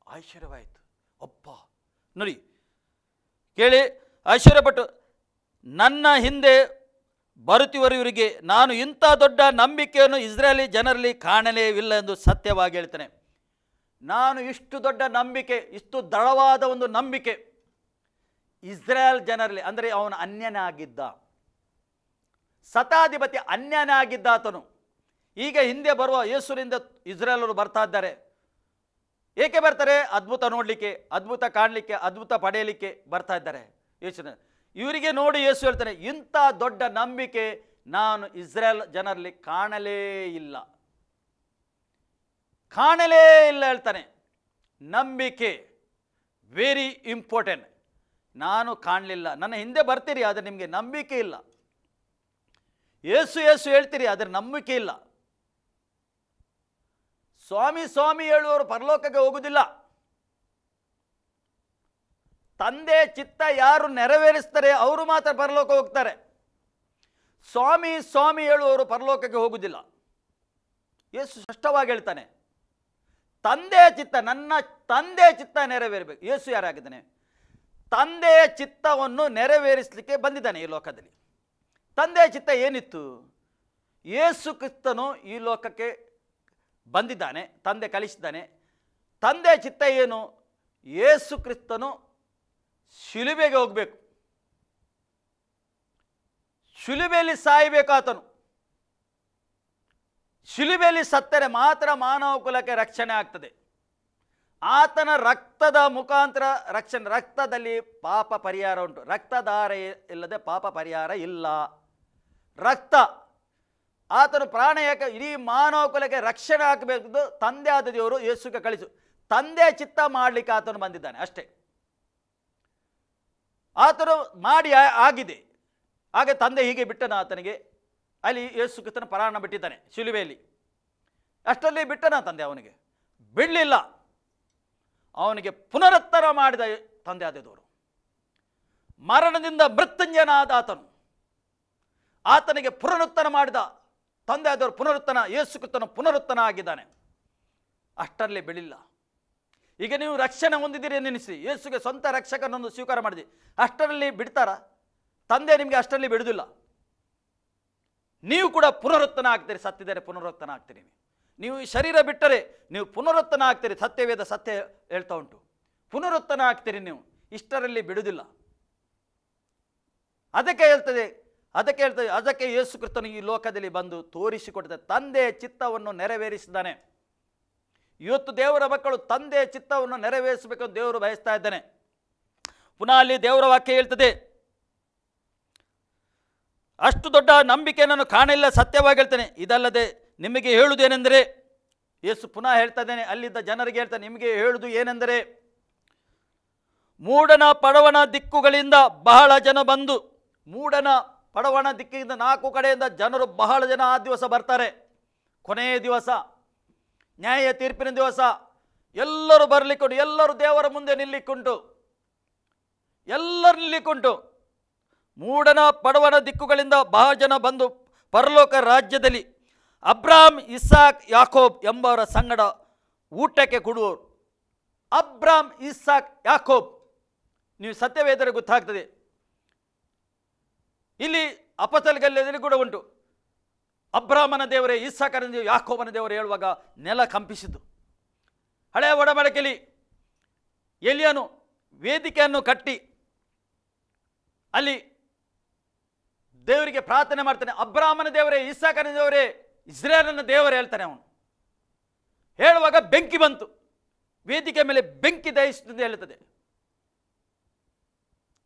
ಆಶ್ಚರ್ಯವಾಯಿತು. ಅಪ್ಪ, ನೋಡಿ, ಕೇಳಿ ಆಶ್ಚರ್ಯಪಟ್ಟು, ನನ್ನ ಹಿಂದೆ ಬರುತ್ತಿವರು ಇವರಿಗೆ ನಾನು ಇಂಥ ದೊಡ್ಡ ನಂಬಿಕೆಯನ್ನು ಇಸ್ರೇಲಿ ಜನರಲ್ಲಿ ಕಾಣಲೇ ಇಲ್ಲ ಎಂದು ಸತ್ಯವಾಗಿ ಹೇಳ್ತಾನೆ. ನಾನು ಇಷ್ಟು ದೊಡ್ಡ ನಂಬಿಕೆ, ಇಷ್ಟು ದಳವಾದ ಒಂದು ನಂಬಿಕೆ ಇಸ್ರೇಲ್ ಜನರಲ್ಲಿ, ಅಂದರೆ ಅವನು ಅನ್ಯನಾಗಿದ್ದ. ಸತಾಧಿಪತಿ ಅನ್ಯನಾಗಿದ್ದ ಆತನು ಈಗ ಹಿಂದೆ ಬರುವ ಯೇಸುರಿಂದ ಇಸ್ರೇಲರು ಬರ್ತಾ ಇದ್ದಾರೆ. ಏಕೆ ಬರ್ತಾರೆ? ಅದ್ಭುತ ನೋಡಲಿಕ್ಕೆ, ಅದ್ಭುತ ಕಾಣಲಿಕ್ಕೆ, ಅದ್ಭುತ ಪಡೆಯಲಿಕ್ಕೆ ಬರ್ತಾ ಇದ್ದಾರೆ ಯೇಸು ಇವರಿಗೆ ನೋಡಿ ಯೇಸು ಹೇಳ್ತಾನೆ, ಇಂಥ ದೊಡ್ಡ ನಂಬಿಕೆ ನಾನು ಇಸ್ರೇಲ್ ಜನರಲ್ಲಿ ಕಾಣಲೇ ಇಲ್ಲ. ಕಾಣಲೇ ಇಲ್ಲ ಹೇಳ್ತಾನೆ. ನಂಬಿಕೆ ವೆರಿ ಇಂಪಾರ್ಟೆಂಟ್ ನಾನು ಕಾಣಲಿಲ್ಲ. ನನ್ನ ಹಿಂದೆ ಬರ್ತೀರಿ, ಆದರೆ ನಿಮಗೆ ನಂಬಿಕೆ ಇಲ್ಲ. ಏಸು ಏಸು ಹೇಳ್ತೀರಿ, ಆದರೆ ನಂಬಿಕೆ ಇಲ್ಲ. ಸ್ವಾಮಿ ಸ್ವಾಮಿ ಹೇಳುವವರು ಪರಲೋಕಕ್ಕೆ ಹೋಗುವುದಿಲ್ಲ ತಂದೆ ಚಿತ್ತ ಯಾರು ನೆರವೇರಿಸ್ತಾರೆ, ಅವರು ಮಾತ್ರ ಪರಲೋಕ ಹೋಗ್ತಾರೆ. ಸ್ವಾಮಿ ಸ್ವಾಮಿ ಹೇಳುವವರು ಪರಲೋಕಕ್ಕೆ ಹೋಗುವುದಿಲ್ಲ ಏಸು ಸ್ಪಷ್ಟವಾಗಿ ಹೇಳ್ತಾನೆ ತಂದೆಯ ಚಿತ್ತ, ನನ್ನ ತಂದೆಯ ಚಿತ್ತ ನೆರವೇರಬೇಕು. ಯೇಸು ಯಾರಾಗಿದ್ದಾನೆ? ತಂದೆಯ ಚಿತ್ತವನ್ನು ನೆರವೇರಿಸಲಿಕ್ಕೆ ಬಂದಿದ್ದಾನೆ ಈ ಲೋಕದಲ್ಲಿ. ತಂದೆಯ ಚಿತ್ತ ಏನಿತ್ತು? ಯೇಸು ಕ್ರಿಸ್ತನು ಈ ಲೋಕಕ್ಕೆ ಬಂದಿದ್ದಾನೆ, ತಂದೆ ಕಲಿಸಿದ್ದಾನೆ ತಂದೆಯ ಚಿತ್ತ ಏನು? ಯೇಸು ಕ್ರಿಸ್ತನು ಶಿಲುಬೆಗೆ ಹೋಗಬೇಕು. ಶಿಲುಬೆಯಲ್ಲಿ ಸಾಯಬೇಕು ಆತನು. ಶಿಲುಬೆಯಲ್ಲಿ ಸತ್ತರೆ ಮಾತ್ರ ಮಾನವ ಕುಲಕ್ಕೆ ರಕ್ಷಣೆ ಆಗ್ತದೆ. ಆತನ ರಕ್ತದ ಮುಖಾಂತರ ರಕ್ಷಣೆ, ರಕ್ತದಲ್ಲಿ ಪಾಪ ಪರಿಹಾರ ಉಂಟು. ರಕ್ತಧಾರ ಇಲ್ಲದೆ ಪಾಪ ಪರಿಹಾರ ಇಲ್ಲ. ರಕ್ತ, ಆತನು ಪ್ರಾಣ ಯಾಕೆ ಇಡೀ ಮಾನವ ಕುಲಕ್ಕೆ ರಕ್ಷಣೆ ಹಾಕಬೇಕು ತಂದೆ ಆದ ದೇವರು ಯೇಸುಗೆ ಕಳಿಸು. ತಂದೆ ಚಿತ್ತ ಮಾಡಲಿಕ್ಕೆ ಆತನು ಬಂದಿದ್ದಾನೆ ಅಷ್ಟೇ. ಆತನು ಮಾಡಿ ಆಗಿದೆ. ಹಾಗೆ ತಂದೆ ಹೀಗೆ ಬಿಟ್ಟನ ಆತನಿಗೆ. ಅಲ್ಲಿ ಯೇಸು ಕ್ರಿಸ್ತನ ಪರಾಣ ಬಿಟ್ಟಿದ್ದಾನೆ ಶಿಲುಬೆಯಲ್ಲಿ. ಅಷ್ಟರಲ್ಲಿ ಬಿಟ್ಟನ ತಂದೆ ಅವನಿಗೆ. ಬಿಡಲಿಲ್ಲ. ಅವನಿಗೆ ಪುನರುತ್ತರ ಮಾಡಿದ ತಂದೆ ಆದವರು ಮರಣದಿಂದ ಮೃತ್ಯುಂಜನಾದ ಆತನು. ಆತನಿಗೆ ಪುನರುತ್ತರ ಮಾಡಿದ ತಂದೆ ಆದವರು ಪುನರುತ್ತನ ಯೇಸು ಕ್ರಿಸ್ತನು ಪುನರುತ್ತನ ಆಗಿದ್ದಾನೆ. ಅಷ್ಟರಲ್ಲಿ ಬೆಳಿಲ್ಲ ಈಗ ನೀವು ರಕ್ಷಣೆ ಹೊಂದಿದ್ದೀರಿ ನೆನೆಸಿ ಯೇಸುಗೆ ಸ್ವಂತ ರಕ್ಷಕನೊಂದು ಸ್ವೀಕಾರ ಮಾಡಿದೆ ಅಷ್ಟರಲ್ಲಿ ಬಿಡ್ತಾರ? ತಂದೆ ನಿಮಗೆ ಅಷ್ಟರಲ್ಲಿ ಬಿಡುವುದಿಲ್ಲ ನೀವು ಕೂಡ ಪುನರುತ್ತನ ಆಗ್ತೀರಿ ಸತ್ತಿದರೆ ಪುನರುತ್ತನ ಆಗ್ತೀರಿ ನೀವು ಈ ಶರೀರ ಬಿಟ್ಟರೆ ನೀವು ಪುನರುತ್ತನ ಆಗ್ತೀರಿ ಸತ್ಯವೇದ ಸತ್ಯ ಹೇಳ್ತಾ ಉಂಟು. ಪುನರುತ್ತನ ಆಗ್ತೀರಿ ನೀವು, ಇಷ್ಟರಲ್ಲಿ ಬಿಡುವುದಿಲ್ಲ. ಅದಕ್ಕೆ ಹೇಳ್ತದೆ ಅದಕ್ಕೆ ಹೇಳ್ತದೆ, ಅದಕ್ಕೆ ಯೇಸು ಈ ಲೋಕದಲ್ಲಿ ಬಂದು ತೋರಿಸಿಕೊಡ್ತದೆ ತಂದೆಯ ಚಿತ್ತವನ್ನು ನೆರವೇರಿಸಿದ್ದಾನೆ. ಇವತ್ತು ದೇವರ ಮಕ್ಕಳು ತಂದೆಯ ಚಿತ್ತವನ್ನು ನೆರವೇರಿಸಬೇಕು ದೇವರು ಬಯಸ್ತಾ ಇದ್ದಾನೆ. ಪುನಃ ಅಲ್ಲಿ ದೇವರ ವಾಕ್ಯ ಹೇಳ್ತದೆ ಅಷ್ಟು ದೊಡ್ಡ ನಂಬಿಕೆ ನಾನು ಕಾಣಲಿಲ್ಲ ಸತ್ಯವಾಗಿ ಹೇಳ್ತೇನೆ. ಇದಲ್ಲದೆ ನಿಮಗೆ ಹೇಳುವುದೇನೆಂದರೆ ಯೇಸು ಪುನಃ ಹೇಳ್ತಾ ಇದ್ದೇನೆ, ಅಲ್ಲಿದ್ದ ಜನರಿಗೆ ಹೇಳ್ತಾನೆ ನಿಮಗೆ ಹೇಳುವುದು ಏನೆಂದರೆ ಮೂಡನ ಪಡವಣ ದಿಕ್ಕುಗಳಿಂದ ಬಹಳ ಜನ ಬಂದು ಮೂಡನ ಪಡವಣ ದಿಕ್ಕಿಂದ ನಾಲ್ಕು ಕಡೆಯಿಂದ ಜನರು ಬಹಳ ಜನ ಆ ದಿವಸ ಬರ್ತಾರೆ. ಕೊನೆಯ ದಿವಸ, ನ್ಯಾಯ ತೀರ್ಪಿನ ದಿವಸ, ಎಲ್ಲರೂ ಬರಲಿಕ್ಕುಂಟು, ಎಲ್ಲರೂ ದೇವರ ಮುಂದೆ ನಿಲ್ಲಿಕ್ಕುಂಟು. ಎಲ್ಲರೂ ನಿಲ್ಲಿಕ್ಕುಂಟು. ಮೂಡನ ಪಡವನ ದಿಕ್ಕುಗಳಿಂದ ಬಹಳ ಜನ ಬಂದು ಪರಲೋಕ ರಾಜ್ಯದಲ್ಲಿ ಅಬ್ರಾಮ್, ಇಸಾಕ್, ಯಾಕೋಬ್ ಎಂಬವರ ಸಂಗಡ ಊಟಕ್ಕೆ ಕೊಡುವರು. ಅಬ್ರಾಮ್, ಇಸಾಕ್, ಯಾಕೋಬ್, ನೀವು ಸತ್ಯವೇದರೆ ಗೊತ್ತಾಗ್ತದೆ. ಇಲ್ಲಿ ಅಪಸಲ್ಗಲ್ಯದಲ್ಲಿ ಕೂಡ ಉಂಟು. ಅಬ್ರಾಹ್ಮನ ದೇವರೇ ಇಸಾಕರ ದೇವರು, ಯಾಕೋಬನ ದೇವರು ಹೇಳುವಾಗ ನೆಲ ಕಂಪಿಸಿದ್ದು. ಹಳೆಯ ಒಡಂಬಡಿಕೆಯಲ್ಲಿ ಎಲಿಯನು ವೇದಿಕೆಯನ್ನು ಕಟ್ಟಿ ಅಲ್ಲಿ ದೇವರಿಗೆ ಪ್ರಾರ್ಥನೆ ಮಾಡ್ತಾನೆ. ಅಬ್ರಾಹ್ಮನ ದೇವರೇ, ಇಸಾಕನ ದೇವರೇ ಇಸ್ರೇಲನ ದೇವರೇ ಹೇಳ್ತಾನೆ ಅವನು. ಹೇಳುವಾಗ ಬೆಂಕಿ ಬಂತು. ವೇದಿಕೆ ಮೇಲೆ ಬೆಂಕಿ ದಯಿಸುತ್ತದೆ ಹೇಳುತ್ತದೆ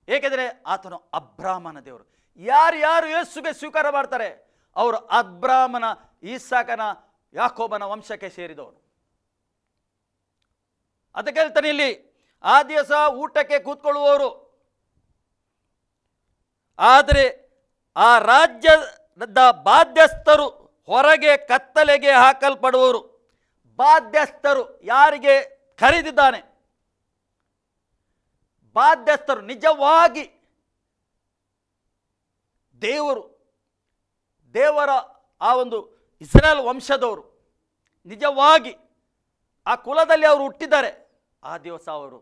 ಏಕೆಂದರೆ ಆತನು ಅಬ್ರಾಹ್ಮನ ದೇವರು. ಯಾರು ಯಾರು ಯೇಸುಗೆ ಸ್ವೀಕಾರ ಮಾಡ್ತಾರೆ, ಅವರು ಅಬ್ರಾಹ್ಮನ ಈಸಾಕನ ಯಾಕೋಬನ ವಂಶಕ್ಕೆ ಸೇರಿದವರು. ಅದಕ್ಕೆ ಹೇಳ್ತಾನೆ ಇಲ್ಲಿ, ಆ ದಿವಸ ಊಟಕ್ಕೆ ಕೂತ್ಕೊಳ್ಳುವವರು. ಆದರೆ ಆ ರಾಜ್ಯದ ಬಾಧ್ಯಸ್ಥರು ಹೊರಗೆ ಕತ್ತಲೆಗೆ ಹಾಕಲ್ಪಡುವವರು ಬಾಧ್ಯಸ್ಥರು ಯಾರಿಗೆ ಕರೆದಿದ್ದಾನೆ ಬಾಧ್ಯಸ್ಥರು ನಿಜವಾಗಿ ದೇವರು, ದೇವರ ಆ ಒಂದು ಇಸ್ರೇಲ್ ವಂಶದವರು. ನಿಜವಾಗಿ ಆ ಕುಲದಲ್ಲಿ ಅವರು ಹುಟ್ಟಿದ್ದಾರೆ. ಆ ದಿವಸ ಅವರು.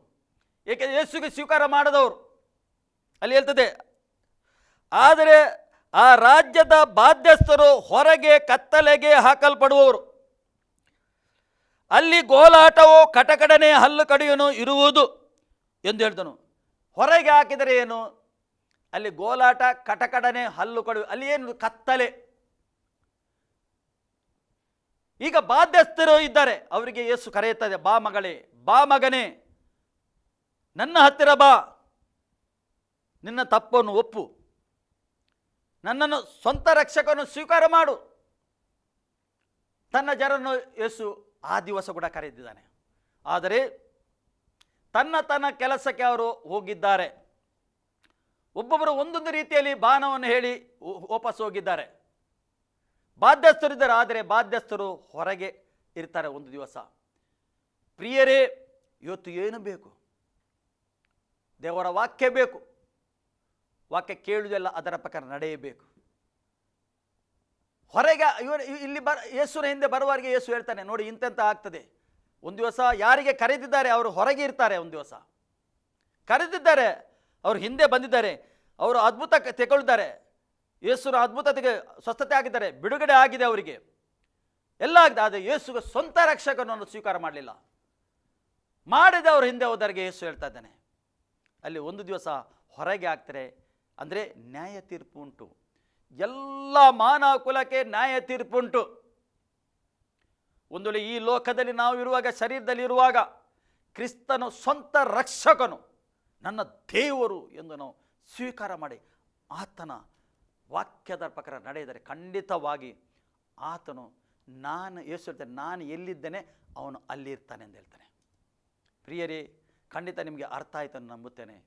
ಏಕೆಂದರೆ ಯೇಸುಗೆ ಸ್ವೀಕಾರ ಮಾಡದವರು. ಅಲ್ಲಿ ಹೇಳ್ತದೆ, ಆದರೆ ಆ ರಾಜ್ಯದ ಬಾಧ್ಯಸ್ಥರು ಹೊರಗೆ ಕತ್ತಲೆಗೆ ಹಾಕಲ್ಪಡುವವರು. ಅಲ್ಲಿ ಗೋಲಾಟವು ಕಟಕಡನೆ ಹಲ್ಲು ಕಡಿಯನು ಇರುವುದು ಎಂದು ಹೇಳ್ತನು ಹೊರಗೆ ಹಾಕಿದರೆ ಏನು? ಅಲ್ಲಿ ಗೋಲಾಟ, ಕಟಕಡನೆ ಹಲ್ಲು ಕಡಿಯು ಅಲ್ಲಿ ಏನು? ಕತ್ತಲೆ. ಈಗ ಬಾಧ್ಯಸ್ಥರು ಇದ್ದಾರೆ. ಅವರಿಗೆ ಯೇಸು ಕರೆಯುತ್ತದೆ ಬಾ ಮಗಳೇ, ಬಾ ಮಗನೇ, ನನ್ನ ಹತ್ತಿರ ಬಾ. ನಿನ್ನ ತಪ್ಪನ್ನು ಒಪ್ಪು. ನನ್ನನ್ನು ಸ್ವಂತ ರಕ್ಷಕನು ಸ್ವೀಕಾರ ಮಾಡು. ತನ್ನ ಜನರನ್ನು ಯೇಸು ಆ ದಿವಸ ಕೂಡ ಕರೆದಿದ್ದಾನೆ. ಆದರೆ ತನ್ನ ತನ್ನ ಕೆಲಸಕ್ಕೆ ಅವರು ಹೋಗಿದ್ದಾರೆ. ಒಬ್ಬೊಬ್ಬರು ಒಂದೊಂದು ರೀತಿಯಲ್ಲಿ ಬಾಣವನ್ನು ಹೇಳಿ ವಾಪಸ್ ಹೋಗಿದ್ದಾರೆ. ಬಾಧ್ಯಸ್ಥರು ಇದ್ದಾರೆ, ಆದರೆ ಬಾಧ್ಯಸ್ಥರು ಹೊರಗೆ ಇರ್ತಾರೆ ಒಂದು ದಿವಸ. ಪ್ರಿಯರೇ, ಇವತ್ತು ಏನು ಬೇಕು? ದೇವರ ವಾಕ್ಯ ಬೇಕು. ವಾಕ್ಯ ಕೇಳುವುದೆಲ್ಲ ಅದರ ಪ್ರಕಾರ ನಡೆಯಬೇಕು. ಹೊರಗೆ ಇವರು ಇಲ್ಲಿ ಬರ ಯೇಸುವಿನ ಹಿಂದೆ ಬರುವವರಿಗೆ ಯೇಸು ಹೇಳ್ತಾನೆ, ನೋಡಿ, ಇಂತೆಂತ ಆಗ್ತದೆ. ಒಂದು ದಿವಸ ಯಾರಿಗೆ ಕರೆದಿದ್ದಾರೆ ಅವರು ಹೊರಗೆ ಇರ್ತಾರೆ ಒಂದು ದಿವಸ. ಕರೆದಿದ್ದಾರೆ, ಅವರು ಹಿಂದೆ ಬಂದಿದ್ದಾರೆ, ಅವರು ಅದ್ಭುತ ತೆಗೊಳ್ತಾರೆ. ಯೇಸುನ ಅದ್ಭುತತೆಗೆ ಸ್ವಸ್ಥತೆ ಆಗಿದ್ದಾರೆ, ಬಿಡುಗಡೆ ಆಗಿದೆ ಅವರಿಗೆ. ಎಲ್ಲ ಆಗಿದೆ, ಆದರೆ ಯೇಸುಗೆ ಸ್ವಂತ ರಕ್ಷಕನನ್ನು ಸ್ವೀಕಾರ ಮಾಡಲಿಲ್ಲ. ಮಾಡಿದ ಅವರು ಹಿಂದೆ ಹೋದವರಿಗೆ ಯೇಸು ಹೇಳ್ತಾ ಇದ್ದಾನೆ. ಅಲ್ಲಿ ಒಂದು ದಿವಸ ಹೊರಗೆ ಆಗ್ತಾರೆ ಅಂದರೆ ನ್ಯಾಯ ತೀರ್ಪು ಉಂಟು. ಎಲ್ಲ ಮಾನವ ಕುಲಕ್ಕೆ ನ್ಯಾಯ ತೀರ್ಪು ಉಂಟು. ಒಂದು ಈ ಲೋಕದಲ್ಲಿ ನಾವು ಇರುವಾಗ, ಶರೀರದಲ್ಲಿ ಇರುವಾಗ ಕ್ರಿಸ್ತನು ಸ್ವಂತ ರಕ್ಷಕನು, ನನ್ನ ದೇವರು ಎಂದು ನಾವು ಸ್ವೀಕಾರ ಮಾಡಿ ಆತನ ವಾಕ್ಯದ ಪ್ರಕಾರ ನಡೆಯಿದರೆ ಖಂಡಿತವಾಗಿ ಆತನು ನಾನು, ಯೇಸು ನಾನು ಎಲ್ಲಿದ್ದೇನೆ, ಅವನು ಅಲ್ಲಿರ್ತಾನೆ ಎಂದು ಹೇಳ್ತಾನೆ. ಪ್ರಿಯರೇ, ಖಂಡಿತ ನಿಮಗೆ ಅರ್ಥ ಆಯಿತು ಅಂತ ನಂಬುತ್ತೇನೆ.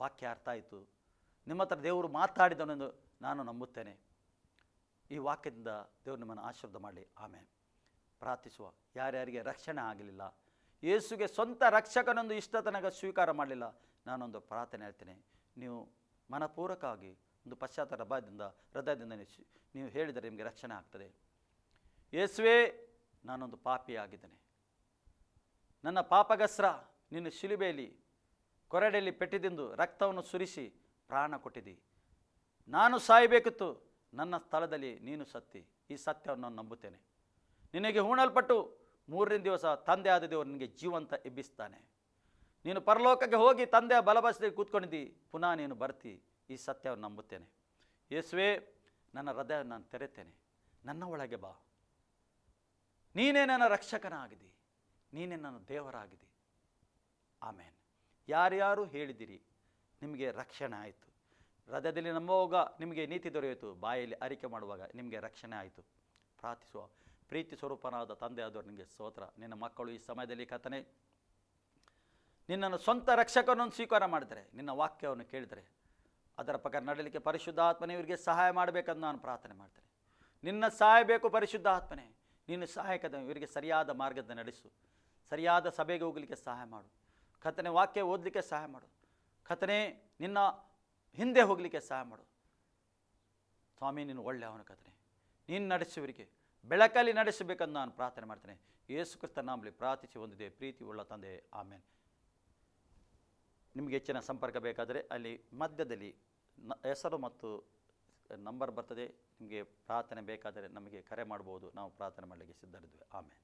ವಾಕ್ಯ ಅರ್ಥ ಆಯಿತು. ನಿಮ್ಮ ಹತ್ರ ದೇವರು ಮಾತಾಡಿದನೆಂದು ನಾನು ನಂಬುತ್ತೇನೆ. ಈ ವಾಕ್ಯದಿಂದ ದೇವರು ನಿಮ್ಮನ್ನು ಆಶೀರ್ವಾದ ಮಾಡಲಿ. ಆಮೇಲೆ ಪ್ರಾರ್ಥಿಸುವ ಯಾರ್ಯಾರಿಗೆ ರಕ್ಷಣೆ ಆಗಲಿಲ್ಲ, ಯೇಸುಗೆ ಸ್ವಂತ ರಕ್ಷಕನೊಂದು ಇಷ್ಟ ತನಕ ಸ್ವೀಕಾರ ಮಾಡಲಿಲ್ಲ, ನಾನೊಂದು ಪ್ರಾರ್ಥನೆ ಹೇಳ್ತೇನೆ. ನೀವು ಮನಪೂರ್ವಕವಾಗಿ ಒಂದು ಪಶ್ಚಾತ್ತಾಪ ಹೃದಯದಿಂದ ಹೃದಯದಿಂದ ನೀವು- ಹೇಳಿದರೆ ನಿಮಗೆ ರಕ್ಷಣೆ ಆಗ್ತದೆ. ಯೇಸುವೇ, ನಾನೊಂದು ಪಾಪಿ ಆಗಿದ್ದೇನೆ ನನ್ನ ಪಾಪಗಸ್ರ ನಿನ್ನ ಶಿಲುಬೆಯಲ್ಲಿ, ಕೊರಡೆಯಲ್ಲಿ ಪೆಟ್ಟಿದಿಂದು ರಕ್ತವನ್ನು ಸುರಿಸಿ ಪ್ರಾಣ ಕೊಟ್ಟಿದ್ದಿ. ನಾನು ಸಾಯಬೇಕಿತ್ತು, ನನ್ನ ಸ್ಥಳದಲ್ಲಿ ನೀನು ಸತ್ತಿ. ಈ ಸತ್ಯವನ್ನು ನಾನು ನಂಬುತ್ತೇನೆ. ನಿನಗೆ ಹೂಣಲ್ಪಟ್ಟು ಮೂರನೇ ದಿವಸ ತಂದೆ ಆದ ದೇವರು ನಿನಗೆ ಜೀವಂತ ಎಬ್ಬಿಸ್ತಾನೆ. ನೀನು ಪರಲೋಕಕ್ಕೆ ಹೋಗಿ ತಂದೆಯ ಬಲಬಸದಲ್ಲಿ ಕೂತ್ಕೊಂಡಿದ್ದಿ. ಪುನಃ ನೀನು ಬರ್ತಿ. ಈ ಸತ್ಯವನ್ನು ನಂಬುತ್ತೇನೆ. ಯೇಸುವೆ, ನನ್ನ ಹೃದಯ ನಾನು ತೆರೆತೇನೆ. ನನ್ನ ಒಳಗೆ ಬಾ. ನೀನೇ ನನ್ನ ರಕ್ಷಕನಾಗಿದ್ದಿ. ನೀನೇ ನನ್ನ ದೇವರಾಗಿದ್ದಿ. ಆಮೇನ್. ಯಾರ್ಯಾರು ಹೇಳಿದಿರಿ ನಿಮಗೆ ರಕ್ಷಣೆ ಆಯಿತು. ಹೃದಯದಲ್ಲಿ ನಂಬುವಾಗ ನಿಮಗೆ ನೀತಿ ದೊರೆಯಿತು. ಬಾಯಲ್ಲಿ ಅರಿಕೆ ಮಾಡುವಾಗ ನಿಮಗೆ ರಕ್ಷಣೆ ಆಯಿತು. ಪ್ರಾರ್ಥಿಸುವ ಪ್ರೀತಿ ಸ್ವರೂಪನಾದ ತಂದೆ ಆದವರು ನಿಮಗೆ ಸ್ತೋತ್ರ. ನಿನ್ನ ಮಕ್ಕಳು ಈ ಸಮಯದಲ್ಲಿ ಕಥನೆ ನಿನ್ನನ್ನು ಸ್ವಂತ ರಕ್ಷಕನನ್ನು ಸ್ವೀಕಾರ ಮಾಡಿದರೆ, ನಿನ್ನ ವಾಕ್ಯವನ್ನು ಕೇಳಿದರೆ, ಅದರ ಪ್ರಕಾರ ನಡಲಿಕ್ಕೆ ಪರಿಶುದ್ಧ ಆತ್ಮನೇ ಇವರಿಗೆ ಸಹಾಯ ಮಾಡಬೇಕಂತ ನಾನು ಪ್ರಾರ್ಥನೆ ಮಾಡ್ತೇನೆ. ನಿನ್ನ ಸಹಾಯ ಬೇಕು ಪರಿಶುದ್ಧ ಆತ್ಮನೇ ನೀನು ಸಹಾಯಕದ ಇವರಿಗೆ ಸರಿಯಾದ ಮಾರ್ಗದ ನಡೆಸು. ಸರಿಯಾದ ಸಭೆಗೆ ಹೋಗಲಿಕ್ಕೆ ಸಹಾಯ ಮಾಡು. ಕಥನೆ ವಾಕ್ಯ ಓದಲಿಕ್ಕೆ ಸಹಾಯ ಮಾಡು. ಕಥನೆ ನಿನ್ನ ಹಿಂದೆ ಹೋಗಲಿಕ್ಕೆ ಸಹಾಯ ಮಾಡು. ಸ್ವಾಮಿ, ನೀನು ಒಳ್ಳೆಯವನ ಕಥನೆ ನೀನು ನಡೆಸುವರಿಗೆ ಬೆಳಕಲ್ಲಿ ನಡೆಸಬೇಕಂದು ನಾನು ಪ್ರಾರ್ಥನೆ ಮಾಡ್ತೇನೆ. ಯೇಸು ಕ್ರಿಸ್ತ ನಾಮಲಿ ಪ್ರಾರ್ಥಿಸಿ ಹೊಂದಿದೆ ಪ್ರೀತಿ ಉಳ್ಳ ತಂದೆ. ಆಮೇಲೆ ನಿಮಗೆ ಹೆಚ್ಚಿನ ಸಂಪರ್ಕ ಬೇಕಾದರೆ ಅಲ್ಲಿ ಮಧ್ಯದಲ್ಲಿ ಹೆಸರು ಮತ್ತು ನಂಬರ್ ಬರ್ತದೆ. ನಿಮಗೆ ಪ್ರಾರ್ಥನೆ ಬೇಕಾದರೆ ನಮಗೆ ಕರೆ ಮಾಡ್ಬೋದು. ನಾವು ಪ್ರಾರ್ಥನೆ ಮಾಡಲಿಕ್ಕೆ ಸಿದ್ಧರಿದ್ದೇವೆ. ಆಮೇಲೆ